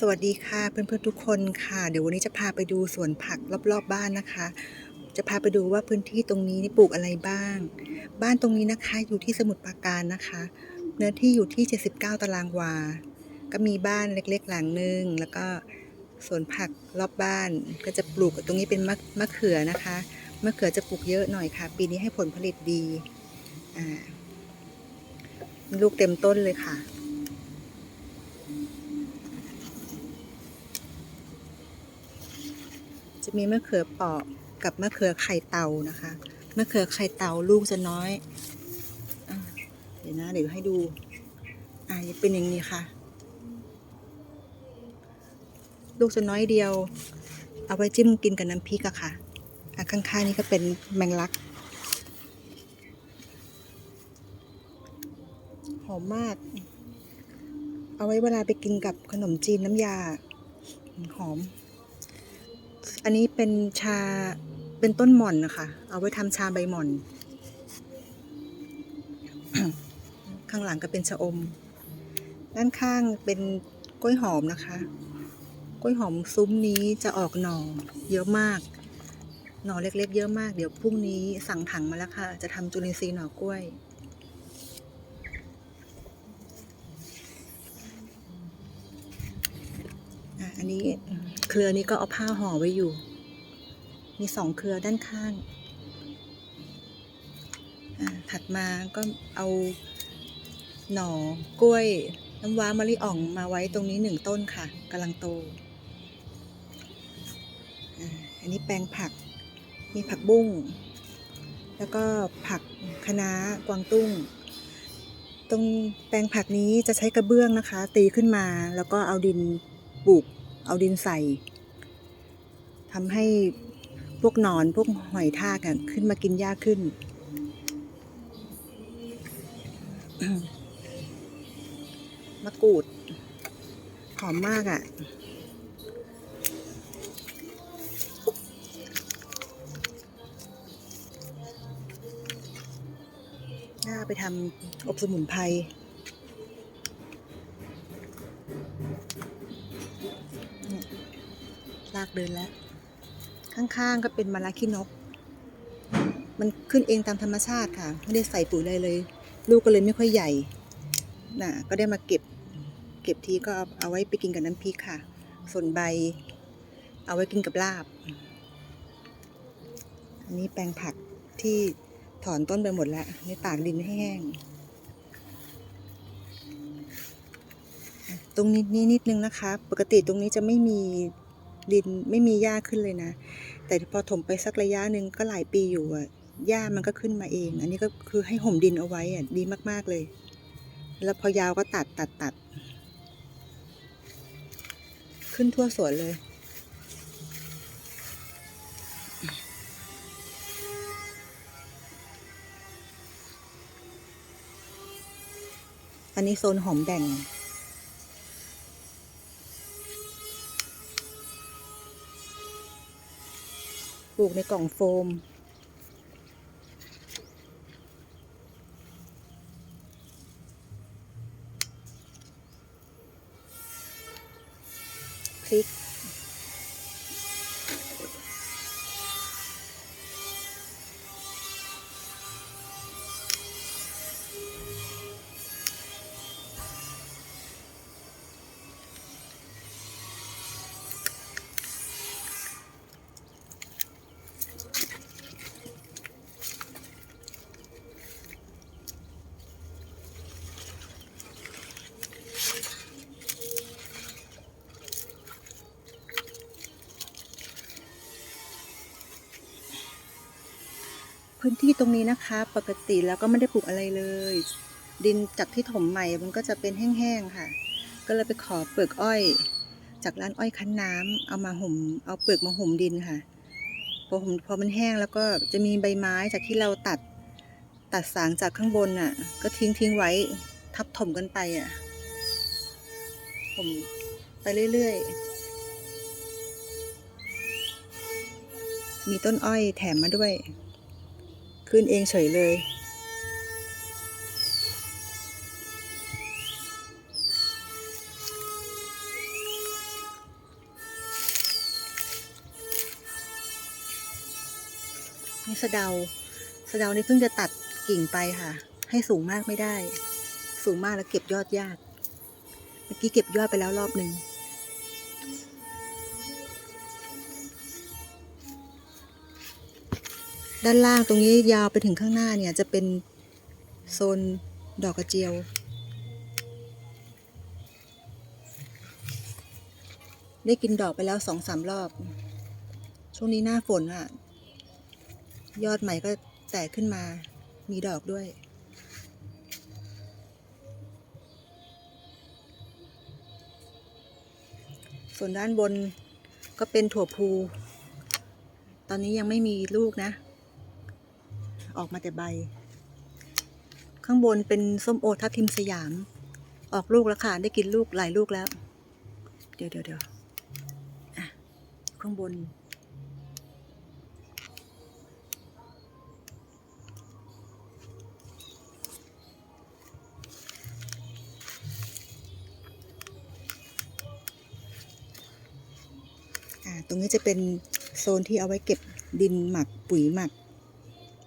สวัสดีค่ะเพื่อนๆทุกคนค่ะ เดี๋ยววันนี้จะพาไปดูสวนผักรอบๆบ้านนะคะ จะพาไปดูว่าพื้นที่ตรงนี้นี่ปลูกอะไรบ้าง บ้านตรงนี้นะคะอยู่ที่สมุทรปราการนะคะ เนื้อที่อยู่ที่ 79 ตารางวา ก็มีบ้านเล็กๆหลังนึง แล้วก็สวนผักรอบบ้านก็จะปลูกตรงนี้เป็นมะมะเขือนะคะมะเขือจะปลูกเยอะหน่อยค่ะ ปีนี้ให้ผลผลิตดีลูกเต็มต้นเลยค่ะ จะมีมะเขือเปาะกับมะเขือไข่เต่านะคะมะเขือไข่เต่าลูกจะน้อยอเดี๋ยวนะเดี๋ยวให้ดู อ่าเป็นอย่างนี้ค่ะ ลูกจะน้อยเดียว เอาไว้จิ้มกินกับน้ำพริกอะค่ะอะข้างๆนี่ก็เป็นแมงลักหอมมาก เอาไว้เวลาไปกินกับขนมจีนน้ำยา หอม อันนี้เป็นชาเป็นต้นหม่อนนะคะ เอาไว้ทำชาใบหม่อน ข้างหลังก็เป็นชะอม ด้านข้างเป็นกล้วยหอมนะคะ กล้วยหอมซุ้มนี้จะออกหน่อเยอะมาก หน่อเล็กๆ เยอะมาก เดี๋ยวพรุ่งนี้สั่งถังมาแล้วค่ะ จะทำจุลินทรีย์หน่อกล้วยอะอันนี้ รือนี้ก็เอาผ้าห่อไว้อยู่ มีสองเครือด้านข้างอะถัดมาก็เอาหน่อกล้วยน้ำว้ามะลิอ่องมาไว้ตรงนี้หนึ่งต้นค่ะกำลังโตอะอันนี้แปลงผัก มีผักบุ้ง แล้วก็ผักคะน้ากวางตุ้ง ตรงแปลงผักนี้จะใช้กระเบื้องนะคะ ตีขึ้นมาแล้วก็เอาดินปลูก เอาดินใส่ทำให้พวกนอนพวกหอยทากอะขึ้นมากินหญ้าขึ้น มะกรูด หอมมากอะ่ะน่าไปทำอบสมุนไพร ลาก เดินแล้ว ข้างๆก็เป็นมะระขี้นก มันขึ้นเองตามธรรมชาติค่ะ ไม่ได้ใส่ปุ๋ยอะไรเลย ลูกก็เลยไม่ค่อยใหญ่น่ะก็ได้มาเก็บ เก็บทีก็เอาไว้ไปกินกับน้ำพริกค่ะ ส่วนใบ เอาไว้กินกับลาบ อันนี้แปลงผักที่ถอนต้นไปหมดแล้วในตากดินให้แห้ง ตรงนี้นี้นิดนึงนะคะ ปกติตรงนี้จะไม่มี ดินไม่มีหญ้าขึ้นเลยนะ แต่พอถมไปสักระยะหนึ่งก็หลายปีอยู่อะหญ้ามันก็ขึ้นมาเอง อันนี้ก็คือให้ห่มดินเอาไว้อะดีมาก ๆเลย แล้วพอยาวก็ตัดตัดตัด ขึ้นทั่วสวนเลย อันนี้โซนหอมแบ่ง ปลูกในกล่องโฟม พื้นที่ตรงนี้นะคะ ปกติแล้วก็ไม่ได้ปลูกอะไรเลย ดินจากที่ถมใหม่มันก็จะเป็นแห้งๆค่ะ ก็เลยไปขอเปลือกอ้อย จากร้านอ้อยคั้นน้ำเอามาห่มเอาเปลือกมาห่มดินค่ะ พอห่มพอมันแห้งแล้วก็จะมีใบไม้จากที่เราตัดตัดสางจากข้างบนน่ะ ก็ทิ้งทิ้งไว้ทับถมกันไปอะผมไปเรื่อยๆ มีต้นอ้อยแถมมาด้วย ขึ้นเองเฉยเลย นี่สะเดา สะเดานี่เพิ่งจะตัดกิ่งไปค่ะ ให้สูงมากไม่ได้ สูงมากแล้วเก็บยอดยาก เมื่อกี้เก็บยอดไปแล้วรอบหนึ่ง ด้านล่างตรงนี้ยาวไปถึงข้างหน้าเนี่ยจะเป็นโซนดอกกระเจียว ได้กินดอกไปแล้วสองสามรอบ ช่วงนี้หน้าฝนอะ ยอดใหม่ก็แตกขึ้นมา มีดอกด้วย ส่วนด้านบนก็เป็นถั่วพู ตอนนี้ยังไม่มีลูกนะ ออกมาแต่ใบ ข้างบนเป็นส้มโอทับทิมสยาม ออกลูกแล้วค่ะ ได้กินลูกหลายลูกแล้ว เดี๋ยวเดี๋ยวเดี๋ยวข้างบน ตรงนี้จะเป็นโซนที่เอาไว้เก็บดินหมักปุ๋ยหมัก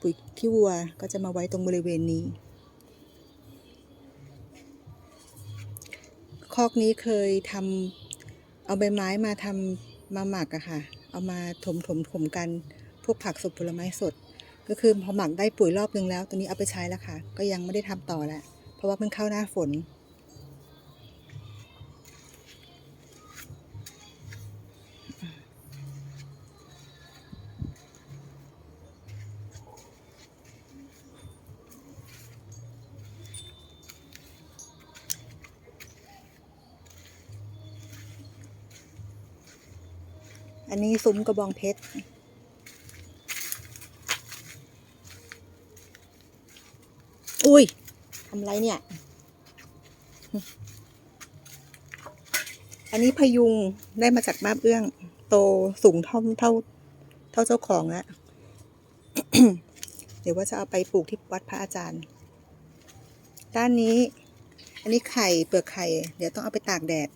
ปุ๋ยขี้วัวก็จะมาไว้ตรงบริเวณนี้ คอกนี้เคยทำเอาใบไม้มาทำมาหมักอะค่ะ เอามาถมถมถมกันพวกผักสดผลไม้สด ก็คือพอหมักได้ปุ๋ยรอบนึงแล้วตอนนี้เอาไปใช้แล้วค่ะ ก็ยังไม่ได้ทำต่อแหล้วเพราะว่าเพิ่งเข้าหน้าฝน อันนี้ซุ้มกระบองเพชร อุ้ยทำไรเนี่ย อันนี้พยุงได้มาจากบ้าเอื้อง โตสูงเท่าเท่าเท่าเจ้าของแล้วเดี๋ยวว่าจะเอาไปปลูกที่วัดพระอาจารย์ ด้านนี้ อันนี้ไข่เปลือกไข่ เดี๋ยวต้องเอาไปตากแดด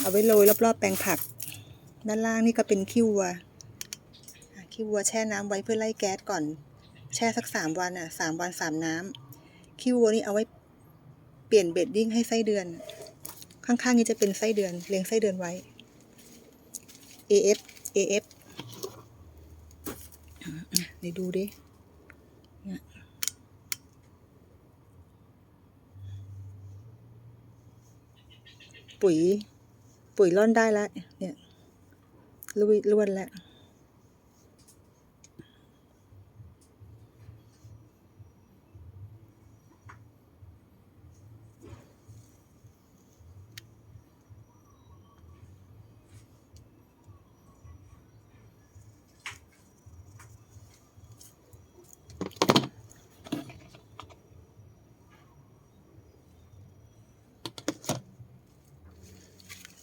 เอาไว้โรยรอบๆแปลงผัก ด้านล่างนี่ก็เป็นขี้วัวขี้วัวแช่น้ำไว้เพื่อไล่แก๊สก่อน แช่สักสามวันอะสามวันสามน้ำขี้วัวนี่เอาไว้เปลี่ยนเบดดิ้งให้ไส้เดือน ข้างๆนี้จะเป็นไส้เดือนเลี้ยงไส้เดือนไว้ AF AF อะไหนดูดิปุ๋ย ปุ๋ยร่อนได้แล้วเนี่ย ลุยล้วนแล้ว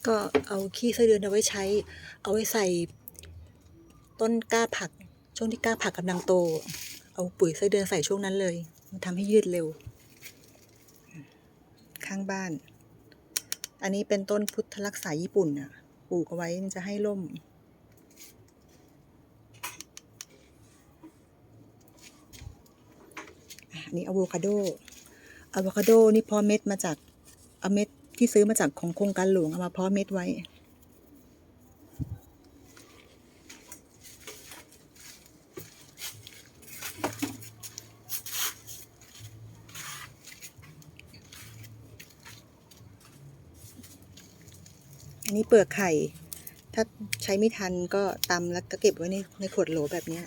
ก็เอาขี้ไส้เดือนเอาไว้ใช้ เอาไว้ใส่ต้นกล้าผัก ช่วงที่กล้าผักกำลังโต เอาปุ๋ยไส้เดือนใส่ช่วงนั้นเลย มันทำให้ยืดเร็ว ข้างบ้าน อันนี้เป็นต้นพุทธรักษาญี่ปุ่นอะปลูกเอาไว้มันจะให้ร่มอันนี้อะโวคาโดอะโวคาโดนี่พอเม็ดมาจากเอาเม็ด ที่ซื้อมาจากของโครงการหลวงเอามาเพาะเม็ดไว้ อันนี้เปลือกไข่ ถ้าใช้ไม่ทันก็ตำแล้วก็เก็บไว้ในในขวดโหลแบบนี้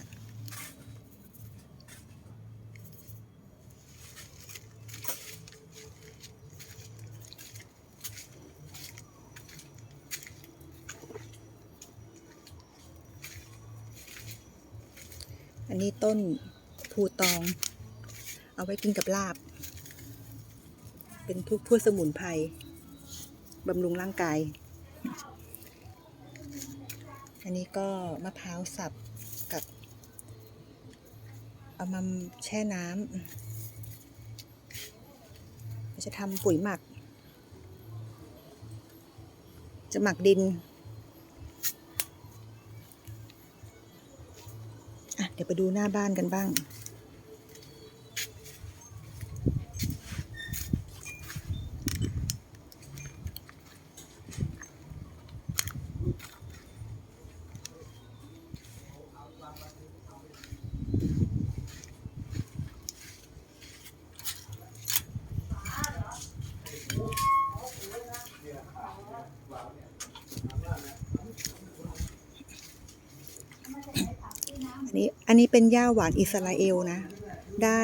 นนี้ต้นภูตอง เอาไว้กินกับลาบ เป็นทุกพืชสมุนไพรบำรุงร่างกาย อันนี้ก็มะพร้าวสับกับ เอามาแช่น้ำจะทำปุ๋ยหมัก จะหมักดิน ดี๋ยวไปดูหน้าบ้านกันบ้าง นี้อันนี้เป็นย่าหวานอิสราเอลนะ ได้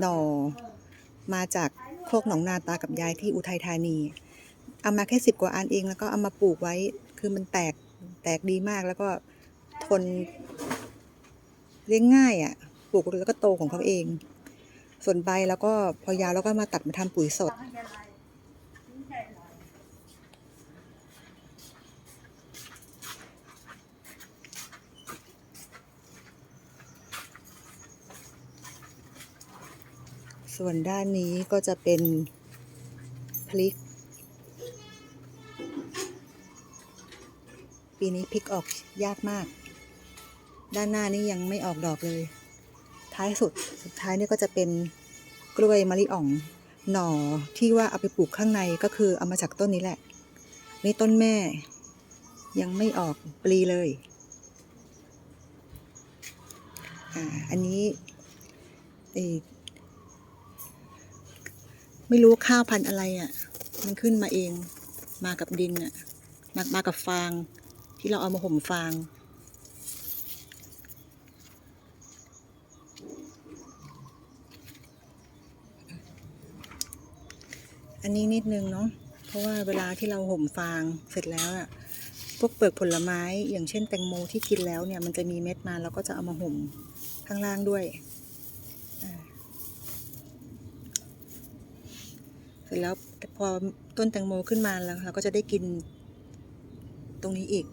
หน่อมาจากโคกหนองนาตากับยายที่อุทัยธานี เอามาแค่สิบกว่าอันเองแล้วก็เอามาปลูกไว้ คือมันแตกแตกดีมากแล้วก็ทนเลี้ยงง่ายอะ่ะ ปลูกแล้วก็โตของเขาเอง ส่วนใบแล้วก็พอยาวแล้วก็มาตัดมาทำปุ๋ยสด ส่วนด้านนี้ก็จะเป็นพริก ปีนี้พริกออกยากมาก ด้านหน้านี่ยังไม่ออกดอกเลย ท้ายสุดสุดท้ายนี่ก็จะเป็นกล้วยมะลิอ่อง หน่อที่ว่าเอาไปปลูกข้างในก็คือเอามาจากต้นนี้แหละนี่ต้นแม่ ยังไม่ออกปลีเลยอ่าอันนี้เออ ไม่รู้ข้าวพันธุ์อะไรอะ่ะ มันขึ้นมาเอง มากับดินอะ่ะมามากับฟาง ที่เราเอามาห่มฟาง อันนี้นิดนึงเนาะ เพราะว่าเวลาที่เราห่มฟางเสร็จแล้วอะพวกเปลือกผลไม้อย่างเช่นแตงโมที่กินแล้วเนี่ยมันจะมีเม็ดมาเราก็จะเอามาห่มข้างล่างด้วยอ่า เสร็จแล้วพอต้นแตงโมขึ้นมาแล้วเราก็จะได้กินตรงนี้อีก